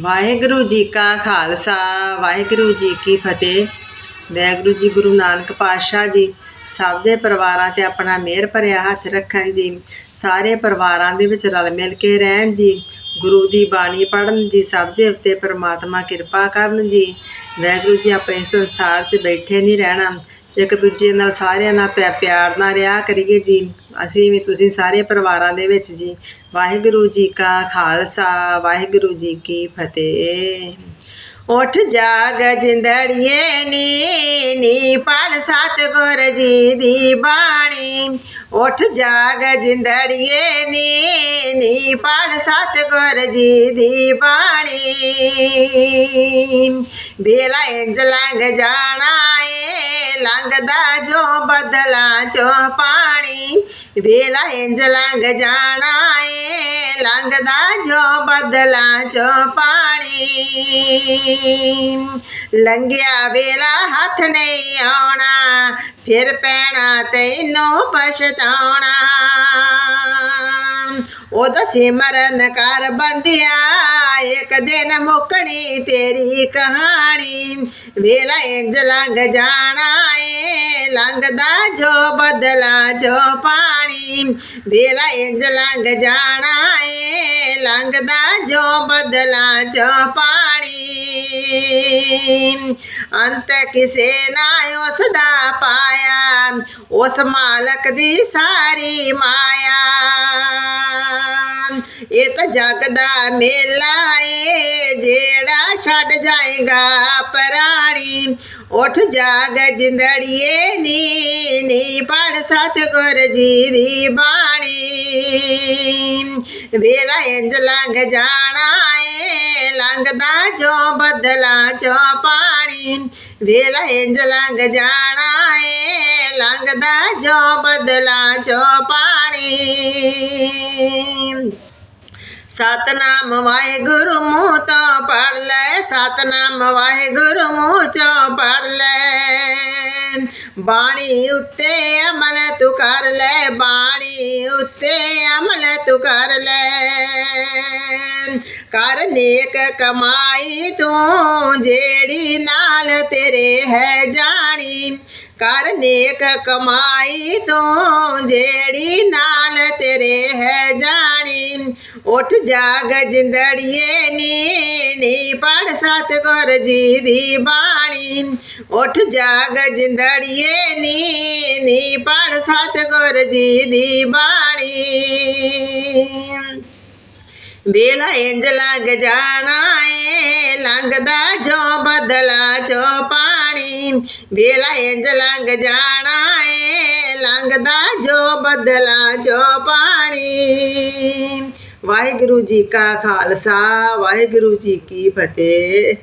ਵਾਹਿਗੁਰੂ ਜੀ ਕਾ ਖਾਲਸਾ, ਵਾਹਿਗੁਰੂ ਜੀ ਕੀ ਫਤਿਹ। ਵਾਹਿਗੁਰੂ ਜੀ ਗੁਰੂ ਨਾਨਕ ਪਾਤਸ਼ਾਹ ਜੀ, ਸਭ ਦੇ ਪਰਿਵਾਰਾਂ ਤੇ ਆਪਣਾ ਮਿਹਰ ਭਰਿਆ ਹੱਥ ਰੱਖਣ ਜੀ। ਸਾਰੇ ਪਰਿਵਾਰਾਂ ਦੇ ਵਿੱਚ ਰਲ ਮਿਲ ਕੇ ਰਹਿਣ ਜੀ। ਗੁਰੂ ਦੀ ਬਾਣੀ ਪੜਨ ਜੀ, ਸਭ ਦੇ ਉੱਤੇ ਪ੍ਰਮਾਤਮਾ ਕਿਰਪਾ ਕਰਨ ਜੀ। ਵਾਹਿਗੁਰੂ ਜੀ, ਆਪਾਂ ਇਸ ਸੰਸਾਰ 'ਚ ਬੈਠੇ ਨਹੀਂ ਰਹਿਣਾ। ਇੱਕ ਦੂਜੇ ਨਾਲ ਸਾਰਿਆਂ ਨਾਲ ਪਿਆ- ਪਿਆਰ ਨਾਲ ਰਿਹਾ ਕਰੀਏ ਜੀ। ਅਸੀਂ ਵੀ ਤੁਸੀਂ ਸਾਰੇ ਪਰਿਵਾਰਾਂ ਦੇ ਵਿੱਚ ਜੀ। ਵਾਹਿਗੁਰੂ ਜੀ ਕਾ ਖਾਲਸਾ, ਵਾਹਿਗੁਰੂ ਜੀ ਕੀ ਫਤਿਹ। ਉਠ ਜਾਗ ਜਿੰਦੜੀਏ ਨੀ ਨੀ ਪੜ ਸਤਿਗੁਰ ਜੀ ਦੀ ਬਾਣੀ। ਉਠ ਜਾਗ ਜਿੰਦੜੀਏ ਨੀ ਨੀ ਪੜ ਸਤਿਗੁਰ ਜੀ ਦੀ ਬਾਣੀ। ਬੇਲਾ ਇੰਜ ਲੰਘ ਜਾਣਾ ਏ ਲੰਘਦਾ ਜੋ ਬਦਲਾਂ ਚੋਂ ਪਾਣੀ ਵੇਲਾ ਇੰਜ ਲੰਘ ਜਾਣਾ ਏ ਲੰਘਦਾ ਜੋ ਬਦਲਾ ਚੋਂ ਪਾਣੀ। ਲੰਘਿਆ ਵੇਲਾ ਹੱਥ ਨਹੀਂ ਆਉਣਾ, ਫਿਰ ਪੈਣਾ ਤੈਨੂੰ ਪਛਤਾਉਣਾ। ਉਹਦਾ ਸਿਮਰਨ ਕਰ ਬੰਦਿਆ, ਇੱਕ ਦਿਨ ਮੁੱਕਣੀ ਤੇਰੀ ਕਹਾਣੀ। ਵੇਲਾ ਇੰਜ ਲੰਘ ਜਾਣਾ ਏ, ਲੰਘਦਾ ਜੋ ਬਦਲਾ ਜੋ ਪਾਣੀ। ਵੇਲਾ ਇੰਜ ਲੰਘ ਜਾਣਾ ਏ, ਲੰਘਦਾ ਜੋ ਬਦਲਾ ਜੋ ਪਾਣੀ। ਅੰਤ ਕਿਸੇ ਨਾ ਉਸ ਦਾ ਪਾਇਆ, ਉਸ ਮਾਲਕ ਦੀ ਸਾਰੀ ਮਾਇਆ। ਇਹ ਤਾਂ ਜਗ ਦਾ ਮੇਲਾ ਏ, ਜਿਹੜਾ ਛੱਡ ਜਾਏਗਾ ਪ੍ਰਾਣੀ। ਉਠ ਜਾਗ ਜਿੰਦੜੀਏ, ਨੀ ਨੀ ਪੜ ਸਤਗੁਰ ਜੀ ਦੀ ਬਾਣੀ। ਵੇਲਾ ਇੰਜ ਲੰਘ ਜਾਣਾ ਏ, ਲੰਘਦਾ ਜੋ ਬਦਲਾ ਚੋ ਪਾਣੀ। ਵੇਲਾ ਇੰਜ ਲੰਘ ਜਾਣਾ ਏ, ਲੰਘਦਾ ਜੋ ਬਦਲਾ ਚੋ ਪਾਣੀ। ਸਤਨਾਮ ਵਾਹਿਗੁਰੂ ਮੂੰਹ ਤੋਂ ਪੜ ਲੈ। ਸਤਨਾਮ ਵਾਹਿਗੁਰੂ ਮੂੰਹ ਚੋਂ ਪੜ ਲੈ। ਬਾਣੀ ਉੱਤੇ ਅਮਲ ਤੂੰ ਕਰ ਲੈ। ਬਾਣੀ ਉੱਤੇ ਅਮਲ ਤੂੰ ਕਰ ਲੈ। ਕਰ ਨੇਕ ਕਮਾਈ ਤੂੰ, ਜਿਹੜੀ ਨਾਲ ਤੇਰੇ ਹੈ ਜਾਣੀ। ਕਰ ਨੇਕ ਕਮਾਈ ਤੂੰ ਜਿਹੜੀ ਨਾਲ ਤੇਰੇ ਹੈ ਜਾਣੀ। ਉੱਠ ਜਾਗ ਜਿੰਦੜੀਏ ਨੀ ਨੀ ਪੜ ਸਤਿਗੁਰ ਜੀ ਦੀ ਬਾਣੀ। ਉੱਠ ਜਾਗ ਜਿੰਦੜੀਏ ਨੀ ਨੀ ਪੜ ਸਤਿਗੁਰ ਜੀ ਦੀ ਬਾਣੀ। ਵੇਲਾ ਇੰਜ ਲੰਘ ਜਾਣਾ ਏ, ਲੰਘਦਾ ਜੋ ਬਦਲਾ ਚੋ ਵੇਲਾ ਇੰਜ ਲੰਘ ਜਾਣਾ ਏ, ਲੰਘਦਾ ਜੋ ਬਦਲਾ, ਜੋ ਪਾਣੀ ਵਾਹਿਗੁਰੂ ਜੀ ਕਾ ਖਾਲਸਾ, ਵਾਹਿਗੁਰੂ ਜੀ ਕੀ ਫਤਿਹ।